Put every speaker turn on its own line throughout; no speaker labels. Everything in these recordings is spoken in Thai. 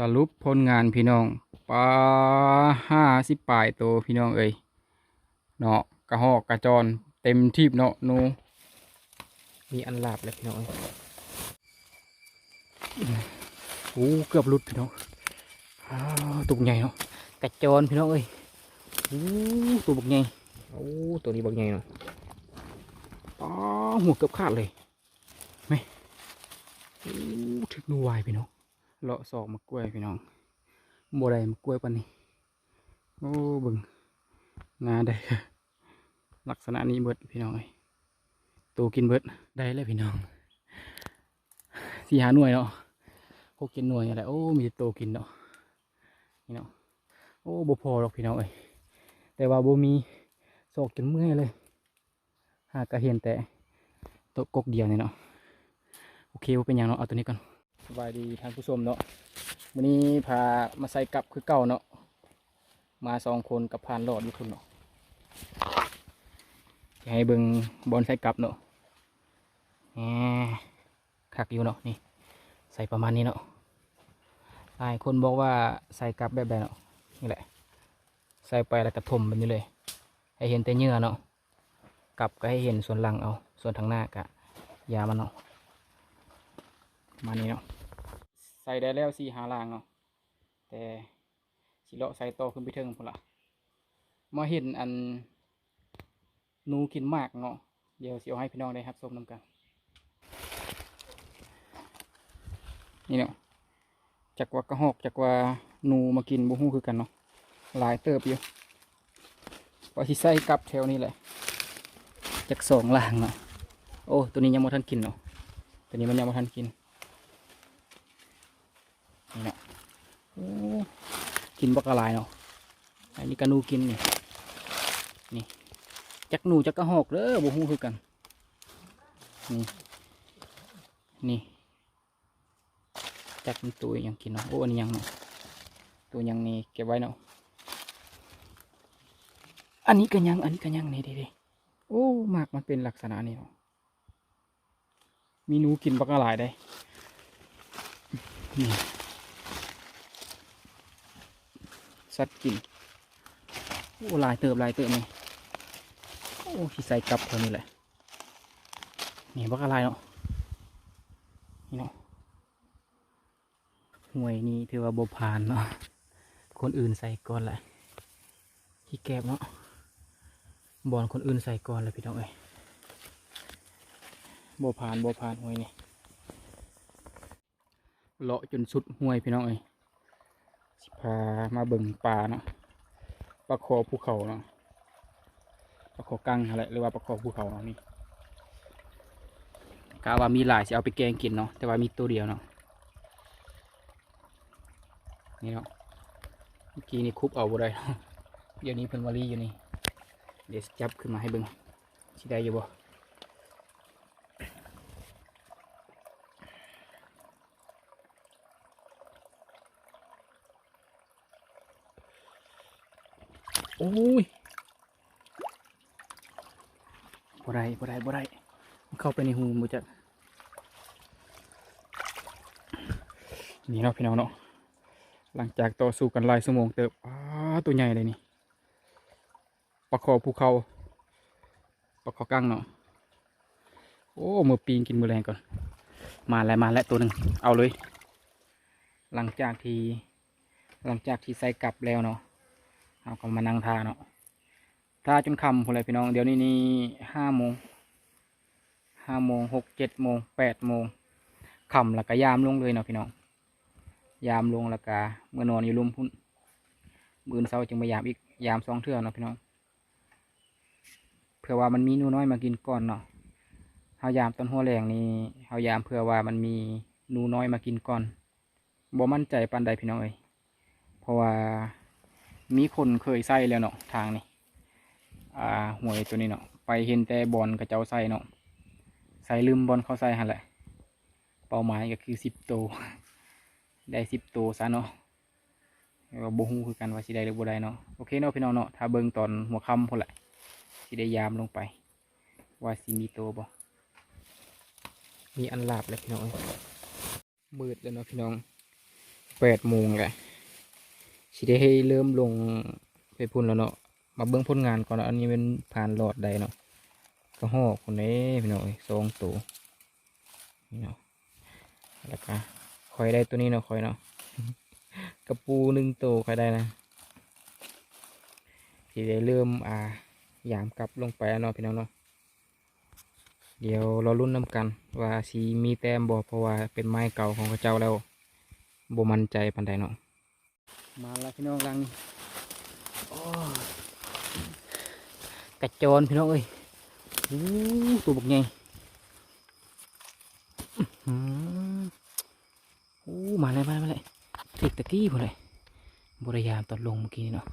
สรุปผลงานพี่น้องปลาห้าสิบปลายตัวพี่น้องเอ้ยเนาะกระหอกกระจรเต็มทีบเนาะหนู
มีอันลาบแล้วพี่น้องเอ้ย
โอ้เกือบหลุดพี่น้องอ้าวตุกใหญ่เนาะ
กระโจนพี่น้องเอ้ย
โอ้ตัวบักใหญ่
โอ้ตัวนี้บักใหญ่เนาะ
ปลาหัวเกือบขาดเลยไหมโอ้ถึกหนูวายพี่น้อง เลาะศอกมากล้วยพี่น้องโบได้มากล้วยปันนี้โอ้บึงงาได้ลักษณะนี้เบิดพี่น้องเอ้ยตัวกินเบิดได้เลยพี่น้องสี่หาหน่วยเนาะหกกินหน่วยอะไรโอ้มีตัวกินเนาะนี่เนาะโอ้บ่พอหรอกพี่น้องเอ้ยแต่ว่าบ่มีศอกจนเมื่อยเลยหากระเห็นแต่ตัวกกเดียวเนี่ยเนาะโอเคว่าเป็นอย่างเนาะเอาตัวนี้ก่อน สบายดีท่านผู้ชมเนาะวันนี้พามาใส่กลับคือเก่าเนาะมาสองคนกับพานหลอดอยู่คุณเนาะจะให้เบิงบอลใส่กลับเนาะแหมคักอยู่เนาะนี่ ใส่ประมาณนี้เนาะหลายคนบอกว่าใส่กลับแบบแบบเนาะนี่แหละ ใส่ไปแล้วกระทมแบบนี้เลย ให้เห็นแต่เหยื่อเนาะกลับก็ให้เห็นส่วนหลังเอาส่วนทางหน้ากะยามันเนาะมานี้เนาะ ใส่ได้แล้วสี่หาลางเนาะแต่สิเลาะใส่ต่อขึ้นไปเทิงพุ่นละมาเห็นอันนูกินมากเนาะเดี๋ยวสิเอาให้พี่น้องได้ครับส้มน้ำกันนี่เนาะจากว่ากระหอกจากว่านูมากินบุหูคือกันเนาะหลายเติบอยู่ว่าสิใส่กลับแถวนี้แหละจากสองล่างเนาะโอ้ตัวนี้ยังไม่ทันกินเนาะตัวนี้มันยังไม่ทันกิน นี่เนาะโอ้กินบักกะลายเนาะอันนี้กระนูกินนี่นี่จักหนูจักกระหอกเด้อบ่ฮู้คือกันนี่นี่จักมันตัวยังกินเนาะโอ้อันนี้ยังเนาะตัวยังนี่เก็บไว้เนาะอันนี้ก็ยังอันนี้ก็ยังนี่ดีๆโอ้มากมันเป็นลักษณะนี้เนาะมีหนูกินบักกะหลายได้นี่ สัตว์กินโอ้ลายเติบลายเติบนี่โอ้ที่ใส่กลับเท่านี้แหละนี่บักกะหลายเนาะนี่เนาะห่วยนี่ถือว่าบผ่านเนาะคนอื่นใส่ก่อนแหละขี้แกบเนาะบอลคนอื่นใส่ก่อนเลยพี่น้องเอ้ยโบผ่านโบผ่านห่วยนี่เลาะจนสุดห่วยพี่น้องเอ้ย พามาเบิ่งปลาเนาะปลาคอภูเขาเนาะปลาคอกังอะไรหรือว่าปลาคอภูเขาเนาะนี่กะว่ามีหลายสิเอาไปแกงกินเนาะแต่ว่ามีตัวเดียวเนาะนี่เนาะเมื่อกี้นี่คุบเอาบ่ได้เนาะเดี๋ยวนี้เพิ่นวารีอยู่นี่เดี๋ยวจับขึ้นมาให้เบิ่งสิได้อยู่บ่ อ้ยบ่ได้บ่ได้บ่ได้มันเข้าไปในหูมันจะนี่เนาะพี่น้องเนาะหลังจากต่อสู้กันหลายชั่วโมงเติบอ้าตัวใหญ่เลยนี่ปลาคอภูเขาปลาคอกั้งเนาะโอ้มือปีนกินมือแรงก่อน มาแล้วมาแล้วตัวหนึ่งเอาเลย หลังจากที่หลังจากที่ใส่กลับแล้วเนาะ เอาก็มานั่งทาเนาะทาจนคำพอเลยพี่น้อง เดี๋ยวนี้นี่ห้าโมงห้าโมงหกเจ็ดโมงแปดโมงคำแล้วก็ยามลงเลยเนาะพี่น้อง ยามลงแล้วก็เมื่อนอนอยู่รุมพุ่นมือนเช้าจึงมายามอีกยามสองเทื่อเนาะพี่น้องเพื่อว่ามันมีนูน้อยมากินก่อนเนาะเฮายามตอนหัวแรงนี่เฮายามเพื่อว่ามันมีนูน้อยมากินก่อนบ่มั่นใจปานใดพี่น้องเอ้ยเพราะว่า มีคนเคยใส่แล้วเนาะทางนี้อ่าหวยตัวนี้เนาะไปเห็นแต่บอลกับเจ้าใส่เนาะใส่ลืมบอลเขาใส่หันแหละ เป้าหมายก็คือสิบตัวได้สิบตัวซะเนาะแต่ว่าบ่ฮู้คือกันว่าสิได้หรือบ่ได้เนาะโอเคเนาะพี่น้องเนาะถ้าเบิ่งตอนหัวค่ำพุ่นแหละสิได้ยามลงไป ว่าสิมีโตบ่
มีอันหลาบแล้วพี่น้อง
มืดแล้วเนาะพี่น้อง
แปดโมงแหละ สิได้ให้เริ่มลงไปพุ่นแล้วเนาะมาเบิ่งผลงานก่อนอันนี้เป็นผ่านหลอดใดเนาะก็หอกคนนี้พี่น้องเอ้ยสองตัวนี่เนาะแล้วก็คอยได้ตัวนี้เนาะคอยเนาะกระปูหนึ่งตัวคอยได้นะสิได้เริ่มอ่ายามกลับลงไปเนาะพี่น้องเนาะเดี๋ยวเราลุ้นน้ำกัน ว่าสีมีแต้มบ่เพราะว่าเป็นไม้เก่าของเขาเจ้าแล้วบ่มั่นใจปานใดเนาะ
มาแล้วพี่น้องรังนี่โอ้ย
กระโจนพี่น้องเอ้ย
โอ้ตัวบักใหญ่อื้อหือโอ้มาเลยมาเลยมาเลยติดตะกี้พอเลยบริยามตอนลงเมื่อกี้นี่เนาะ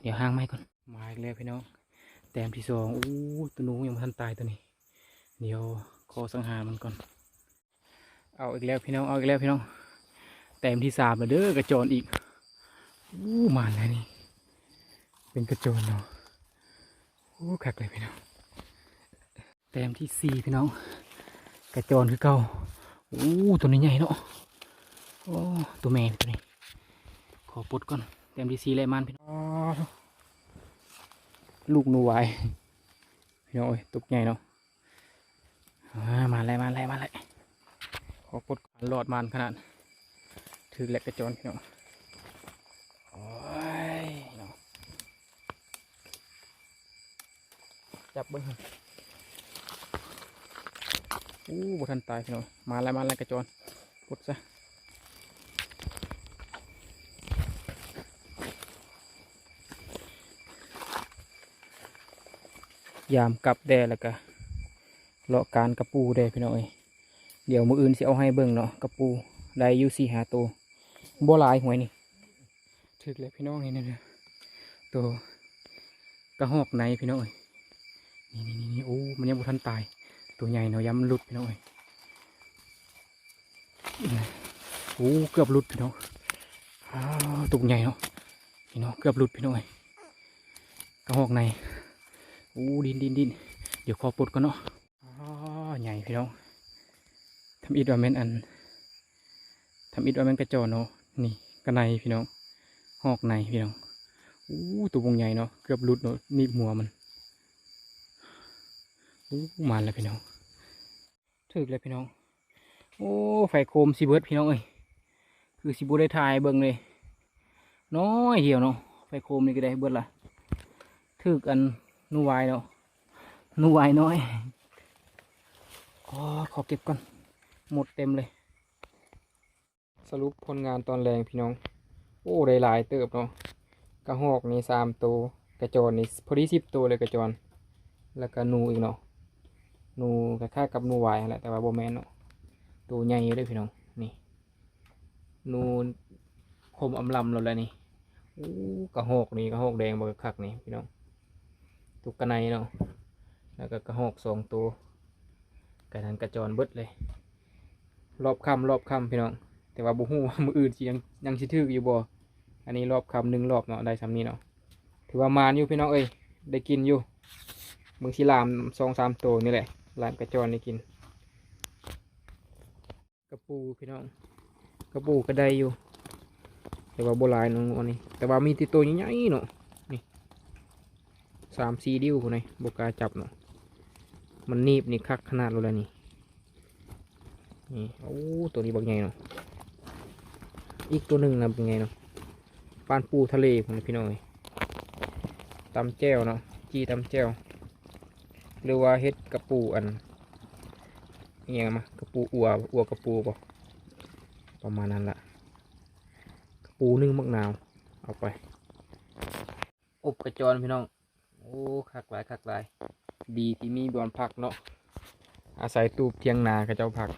เดี๋ยวห้างไม้ก่อนมาอีกแล้วพี่น้องแต้มที่สองโอ้ตัวหนูยังไม่ทันตายตัวนี้ เดี๋ยวขอสังหารมันก่อน เอาอีกแล้วพี่น้องเอาอีกแล้วพี่น้องแต้มที่สามแล้วเด้อกระโจนอีกอู้มาแล้วนี่ เป็นกระโจนเนาะโอ้คักเลยพี่น้องแต้มที่สี่พี่น้อง กระโจนคือเก่าโอ้ตัวนี้ใหญ่เนาะโอ้ตัวแม่ตัวนี้ ขอปลดก่อนแต้มที่สี่เลยมันพี่น้องลูกหนูไวพี่น้องเอ้ยตุกใหญ่เนาะมาเลยมาเลยมาเลยขอปลดก่อนหลอดมันขนาด ถือแหลกกระโจนพี่น้องโอ้ยเนาะจับเบิ้งหั่นอู้บ่ทันตายพี่น้องมาแล้วมาแล้วกระโจนปลดซะยามกลับแดแล้วก็เลาะการกระปูแดพี่น้องเอ้ยเดี๋ยวมืออื่นสิเอาให้เบิ่งเนาะกระปูได้อยู่สี่หาตัว บ่หลายหวยนี่ถึกเลยพี่น้องนี่นี่นี่ตัวกระหอกในพี่น้องเอ้ยนี่นี่นี่โอ้มันยังบ่ทันตาย ตัวใหญ่เนาะย้ำหลุดพี่น้องเอ้ยโอ้เกือบหลุดพี่น้องตัวใหญ่เนาะพี่น้องเกือบหลุดพี่น้องเอ้ยกระหอกในโอ้ดินดินดินเดี๋ยวขอปลดก่อนเนาะอ้าวใหญ่พี่น้องทำอิดว่าแม่นอันทำอิดว่าแม่นกระจอเนาะ นี่กระในพี่น้องหอกในพี่น้องโอ้ตัววงใหญ่เนาะเกือบหลุดเนาะนีบหัวมันอู้มาแล้วพี่น้องถึกเลยพี่น้อง โอ้ไฟโคมสีเบิร์ดพี่น้องเอ้ยคือสีบูได้ถ่ายเบิ่งเลยน้อยเดียวเนาะไฟโคมนี่ก็ได้เบิร์ดละถึกอันนูวายเนาะนูวายน้อยอ๋อขอเก็บก่อนหมดเต็มเลย
สรุปผลงานตอนแรงพี่น้อง โอ้ได้หลายๆเติบเนาะกระหอกนี่สามตัวกระจนนี่พอดีสิบตัวเลยกระจนแล้วก็นูอีกเนาะนูคล้ายๆกับนูวายแหละแต่ว่าโบแมนเนาะตัวใหญ่เลยพี่น้องนี่นูคมอำลำเราแล้วนี่อู้กระหอกนี่กระหอกแดงบกคักนี่พี่น้องตุกกระไนเนาะแล้วก็กระหอกสองตัวกระทันกระจรเบิดเลย รอบคำรอบคำพี่น้อง แต่ว่าบุหูว่ามืออื่นสิยังยังชิทึกอยู่บ่อันนี้รอบคำหนึ่งรอบเนาะได้สำนี้เนาะถือว่ามานอยู่พี่น้องเอ้ยได้กินอยู่มึงสิลามสองสามตัวนี่แหละลามกระจรได้กิน กระปูพี่น้อง กระปูก็ได้อยู่ แต่ว่าโบราณน้องอันนี้ แต่ว่ามีติดตัวใหญ่ๆเนาะนี่สามสี่ดิ้วคนไหนบกาจับเนาะมันนีบนี่คักขนาดเลยลนี่นี่โอ้ตัวนี้บักใหญ่เนาะ อีกตัวหนึ่งนะเป็นไงเนาะปานปูทะเลผมนะพี่น้อยตำแจ้วเนาะจีตำแจ้วหรือว่าเฮ็ดกระปูอันเอียงมากระปูอัวอัวกระปูป่ประมาณนั้นละกระปูนึ่งมะนาว เอาไป อบกระจรพี่น้อง โอ้คักหลายคักหลาย ดีที่มีบอนผักเนาะอาศัยตูบเทียงนา กระเจ้าผัก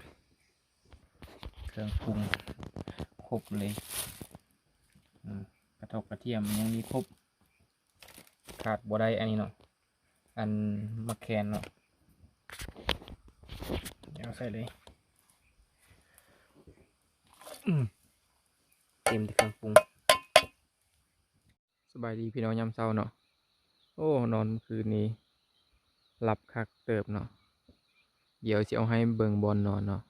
เครื่องปรุง ครบเลยกระทบกระเทียมยังมีครบ ขาดบัวได้อันนี้เนาะอันมะแคนเนาะเดี๋ยวใส่เลยอืมเต็มที่เครื่องปรุงสบายดีพี่น้องยามเช้าเนาะโอ้นอนคืนนี้หลับคักเติบเนาะเดี๋ยวจะเอาให้เบิงบอลนอนเนาะ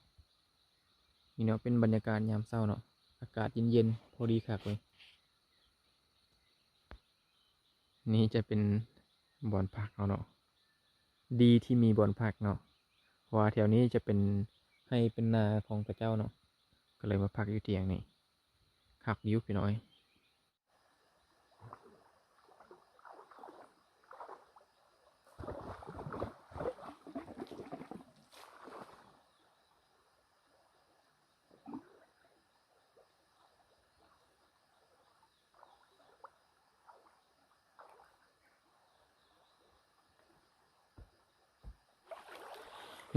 นี่เนาะเป็นบรรยากาศยามเช้าเนาะ อากาศเย็นๆ พอดีคักเลยนี่จะเป็นบ่อนพักเอาเนาะดีที่มีบ่อนพักเนาะเพราะว่าแถวนี้จะเป็นให้เป็นนาของพระเจ้าเนาะก็เลยมาพักอยู่เตียงนี่ขักยุบพี่น้อย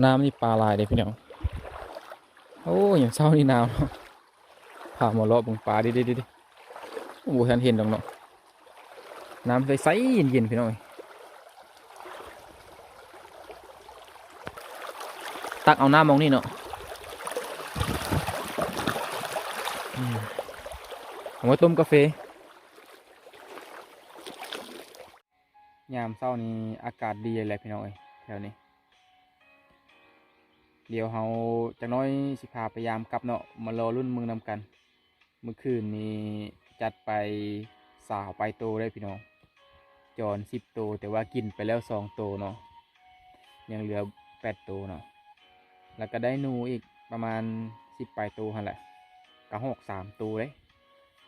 น้ำนี่ปลาลายเลยพี่น้องโอ้ยอย่างเศร้านี่นาวเนาะพามาเลาะบงปลาดิดิดิดิโอ้โหฉันเห็นดอกเนาะน้ำใสๆเย็นๆพี่น้องเอ้ยตักเอาน้ำมองนี่เนาะอืมเอาไว้ต้มกาแฟยามเช้านี้อากาศดีเลยพี่น้องเอ้ยแถวนี้ เดี๋ยวเราจะน้อยสิพาพยายามกลับเนาะมารอรุ่นมืองนำกัน เมื่อคืนนี้จัดไปสาวไปโตได้พี่น้องจอนสิบโตวแต่ว่ากินไปแล้วสองโตวเนาะยังเหลือแปดโตวเนาะแล้วก็ได้นูอีกประมาณสิบปลายโตวหั่นแหละกระหอกสามตัวเลย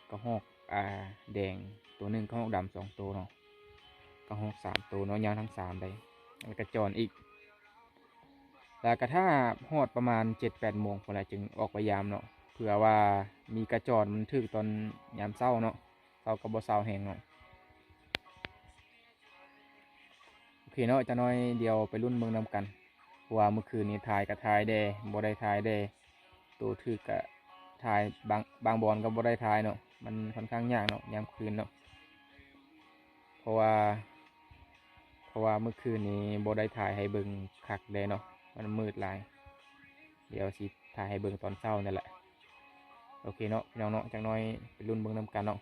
กระหอกอ่าแดงตัวหนึ่งกระหอกดำสองตัวเนาะกระหอกสามตัวเนาะยางทั้งสามได้แล้วก็จอนอีก แล้วก็ถ้าฮอดประมาณเจ็ดแปดโมงพอแหละจึงออกไปยามเนาะเผื่อว่ามีกระจอนมันถึกตอนยามเศร้าเนาะเศร้ากับบ่เศร้าแหงเนาะโอเคเนาะจะน้อยเดียวไปรุ่นเมืองนำกันเพราะว่าเมื่อคืนนี้ถ่ายกับถ่ายแดบ่ได้ถ่ายแดตัวถึกกะถ่ายบางบางบอลก็บ่ได้ถ่ายเนาะมันค่อนข้างยากเนาะยามคืนเนาะเพราะว่า เพราะว่าเมื่อคืนนี้บ่ได้ถ่ายให้เบิ่งคักแดเนาะ มันมืดหลาย เดี๋ยวสิถ่ายให้เบิ่งตอนเช้านั่นแหละ โอเคเนาะพี่น้องเนาะจังน้อยเป็นรุ่นเบิ่งนำกันเนาะ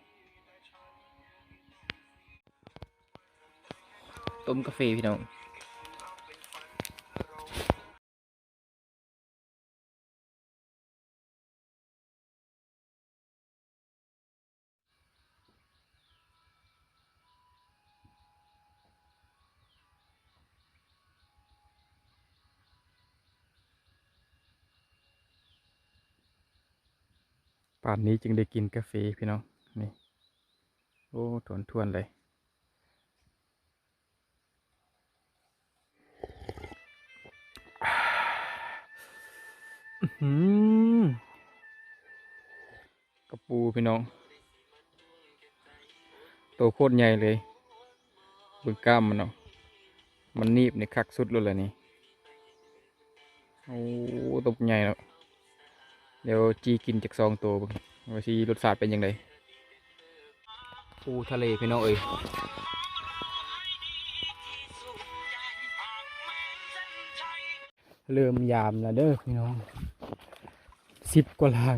ต้มกาแฟพี่น้อง ป่านนี้จึงได้กินกาแฟพี่น้อง นี่ โอ้ทวนทวนเลยอื้อหือกระปูพี่น้อง โตโคตรใหญ่เลยบึงกล้ามมันเนาะ มันนีบในคักสุดเลยแหละนี่ โอ้ตัวใหญ่เนาะ เดี๋ยวจีกินจากซองตัวบิ่งว่าชีรสชาติเป็นยังไงปูทะเลพี่น้องเอ้ยเริ่มยามแล้วเด้อพี่น้องสิบกว่าลาง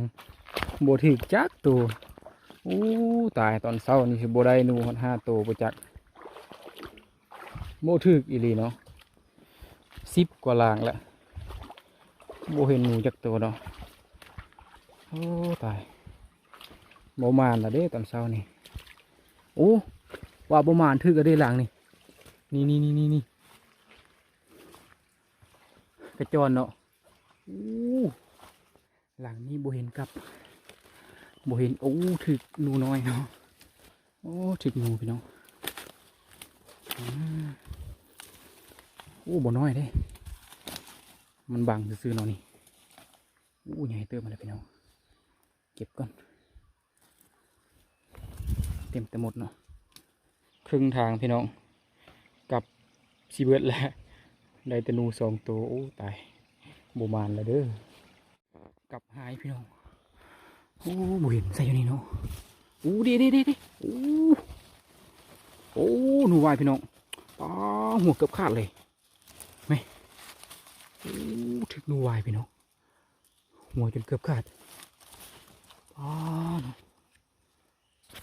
โบถึกจักตัวอู้ตายตอนเช้านี่คือโบได้นูฮอดห้าตัวโบจักโบถึกอีลีเนาะสิบกว่าลางแล้วโบเห็นหนูจักตัวเนาะ โอ้ตายบมานละเด้ตอนเช้านี่โอ้ว่าบมานถือก็ได้หลังนี่นี่นี่นี่นี่นี่กระจรเนาะโอ้หลังนี้โบเห็นกับโบเห็นโอ้ถึกหนูน้อยเนาะโอ้ถึกหนูพี่น้องโอ้บ่น้อยเด้ มันบังซื่อๆเนาะนี่โอ้ใหญ่เติมมาเลยพี่น้อง เก็บก่อน เต็มแต่หมดเนาะครึ่งทางพี่น้อง กับชีเบิร์ดแล้วได้แตหนูสองตัวโอ้ตายบมานแล้วเด้อกลับหายพี่น้องโอ้บ่เห็นใส่อยู่นี่เนาะโอ้ดีดีดีดีโอ้โอ้หนูวายพี่น้องป้าหัวเกือบขาดเลยไหมโอ้ถึกหนูวายพี่น้องหัวจนเกือบขาด อ๋อ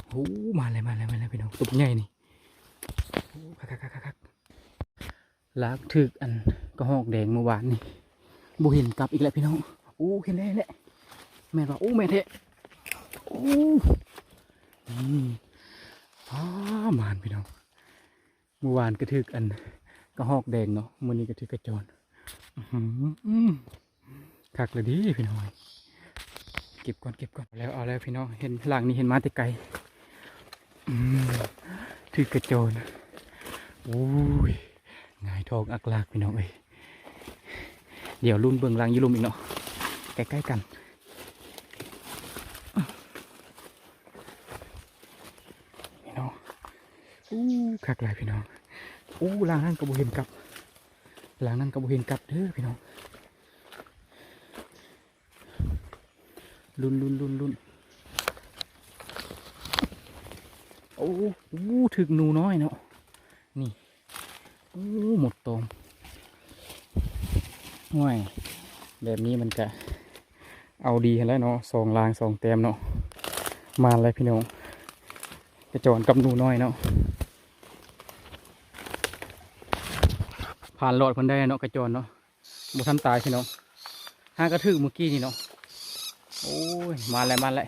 โอ้มาเลยมาเลยมาเลยพี่น้องตุกใหญ่นี่คักคักคักคักคักลากถึกอันกระหอกแดงเมื่อวานนี่บุเห็นกลับอีกแล้วพี่น้องโอ้เห็นแล้วเห็นแล้วแม่นว่าโอ้แม่เทะ
โอ้อืมอ้ามานพี่น้องเมื่อวานกระทึกอันกระหอกแดงเนาะมื้อนี้กระทึกกระจรอืมคักเลยดิพี่น้อง เก็บก่อนเก็บก่อนแล้วเอาแล้วพี่น้องเห็นหลังนี้เห็นมาแต่ไกลถือกระโจนโอ้ยงายทองอักลากพี่น้องเอ้ยเดี๋ยวรุ่นเบิ่งหลังยี่ลุ่มอีกเนาะใกล้ๆกันพี่น้องอู้คักหลายพี่น้องอู้ลางนั่นกระบุเห็นกับลางนั่นกระบุเห็นกับเด้อพี่น้อง ลุนลุนลุนลุนโอ้อู้ถึกหนูน้อยเนาะนี่อู้หมดตอมห่วยแบบนี้มันจะเอาดีแล้วเนาะสองลางสองแต้มเนาะมาเลยพี่น้องกระจรกับหนูน้อยเนาะผ่านหลอดคนได้เนาะกระจรเนาะบุทันตายพี่น้องห้างกระทึกเมื่อกี้นี่เนาะ โอ้ย มาแล้วมาแล้ว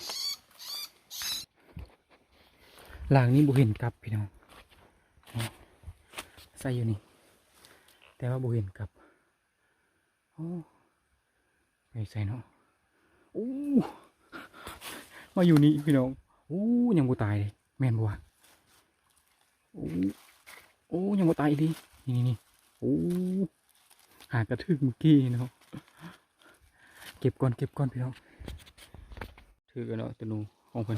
หลังนี้บุเห็นกลับพี่น้องใส่อยู่นี่ แต่ว่าบุเห็นกลับโอ้ไปใส่เนาะโอ้มาอยู่นี่พี่น้องโอ้ยังบุตายเลยแม่นบัวโอ้โอ้ยังบ่ตายอีกดินี่นี่นี่โอ้หากระทึกเมื่อกี้เนาะเก็บก่อนเก็บก่อนพี่น้อง ถือกันเนาะตัวหนูของเพิ่น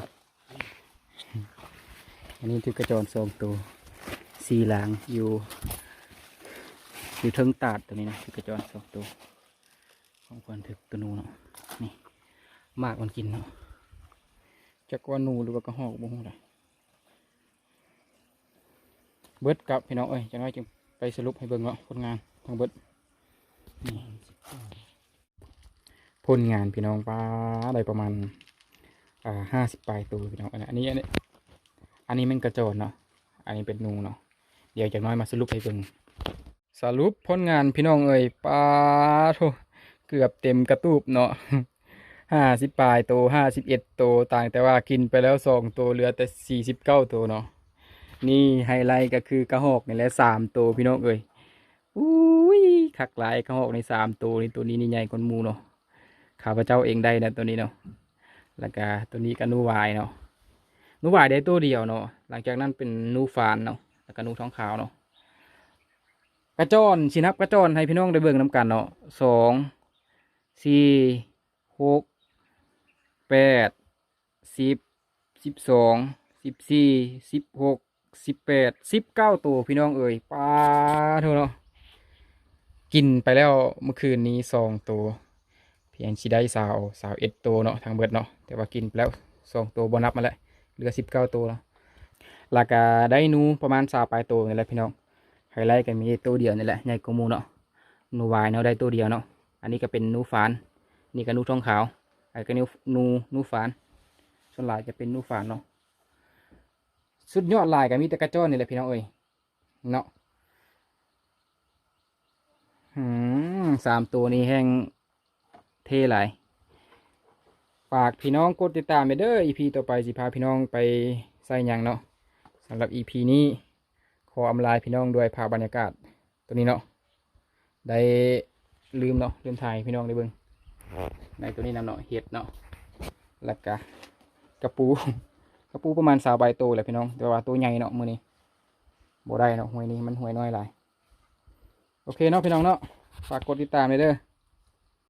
อันนี้ถือกระจรสองตัวสี่หลังอยู่อยู่เทิงตาดตัวนี้นะถือกระจรสองตัวของเพิ่นถือตัวนูเนาะนี่มากมันกินเนาะจักว่านูหรือว่ากระหอกบ่ฮู้ล่ะเบิดกับพี่น้องเอ้ยจังไดจึงไปสรุปให้เบิ่งเนาะผลงานทั้งเบิดผลงานพี่น้องป้าได้ประมาณ อ่าห้าสิบปลายตัวพี่น้องอันนี้อันนี้ อันนี้มันกระโจนเนาะอันนี้เป็นนูเนาะเดี๋ยวจากน้อยมาสรุปให้เบิ่งสรุปผลงานพี่น้องเอ้ยป้าโถเกือบเต็มกระตูบเนาะห้าสิบปลายโตห้าสิบเอ็ดโตต่างแต่ว่ากินไปแล้วสองโตเหลือแต่สี่สิบเก้าโตเนาะนี่ไฮไลท์ก็คือกระหอกนี่แหละสามโตพี่น้องเอ้ยอุ้ยคักหลายกระหอกในสามโตนี่ตัวนี้นี่ใหญ่กว่ามูเนาะข้าพเจ้าเองได้นะตัวนี้เนาะ แล้วก็ตัวนี้ก็นูวายเนาะนูวายได้ตัวเดียวเนาะหลังจากนั้นเป็นนูฟานเนาะแล้วก็นูท้องขาวเนาะกระจอนสินับกระจอนให้พี่น้องได้เบิ่งน้ำกันเนาะสองสี่หกแปดสิบสิบสองสิบสี่สิบหกสิบแปดสิบเก้าตัวพี่น้องเอ่ยปลาเท่าเนาะกินไปแล้วเมื่อคืนนี้สองตัว เพียงชีได้สาวสาวเอ็ดตัวเนาะทางเบิดเนาะ แต่ว่ากินแล้วสองตัวบนับมาแล้วเหลือสิบเก้าตัวเนาะราคาได้นูประมาณสาปลายตัวนี่แหละพี่น้องไฮไลท์กันมีตัวเดียวนี่แหละใหญ่กว่ามูเนาะนูวายเนาะได้ตัวเดียวเนาะอันนี้ก็เป็นนูฟานนี่ก็นูทองขาวไอ้ก็นูนูนูฝานส่วนหลายจะเป็นนูฝานเนาะสุดยอดลายก็มีแต่กระจ้อนนี่แหละพี่น้องเอ้ยเนาะหืมสามตัวนี้แห้งเท่หลาย ฝากพี่น้องกดติดตามไปเด้อ EP ต่อไปสิพาพี่น้องไปใส่ยังเนาะสำหรับ EP นี้ขออำลาพี่น้องด้วยภาพบรรยากาศตัวนี้เนาะได้ลืมเนาะลืมถ่ายพี่น้องได้เบิ่งในตัวนี้นำเนาะเห็ดเนาะแล้วก็กระปูกระปูประมาณสาวใบโตแหละพี่น้องแต่ว่าตัวใหญ่เนาะมือนี้บ่ได้เนาะหวยนี้มันหวยน้อยหลายโอเคเนาะพี่น้องเนาะฝากกดติดตามเลยเด้อ